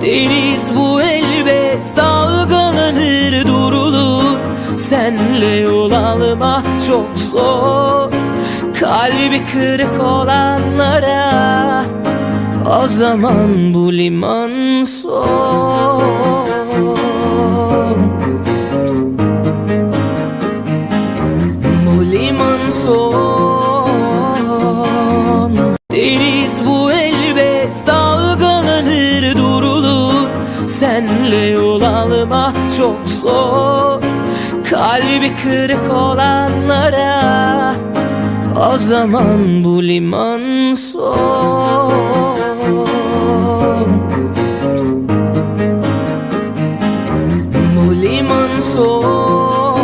Deniz bu elbet dalgalanır durulur. Senle yol almak çok zor. Kalbi kırık olanlara O zaman bu liman son Almak çok zor. Kalbi kırık olanlara O zaman bu liman son. Bu liman son.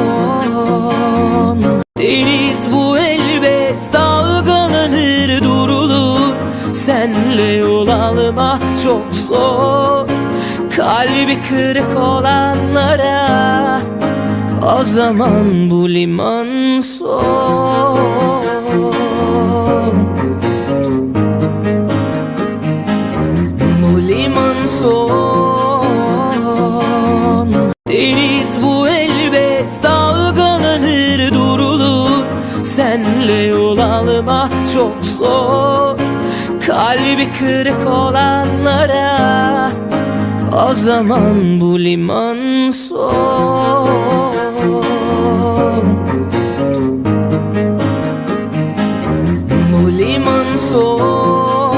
Deniz bu elbet dalgalanır durulur. Senle yol almak çok zor Kalbi kırık olanlara O zaman bu liman son. Bu liman son. Deniz bu elbet dalgalanır durulur. Senle yol almak çok zor. Kalbi kırık olanlara o zaman bu liman son. Bu liman son.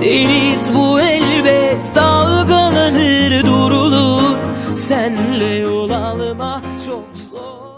Deniz bu elbe dalgalanır durulur. Senle yol alma çok zor.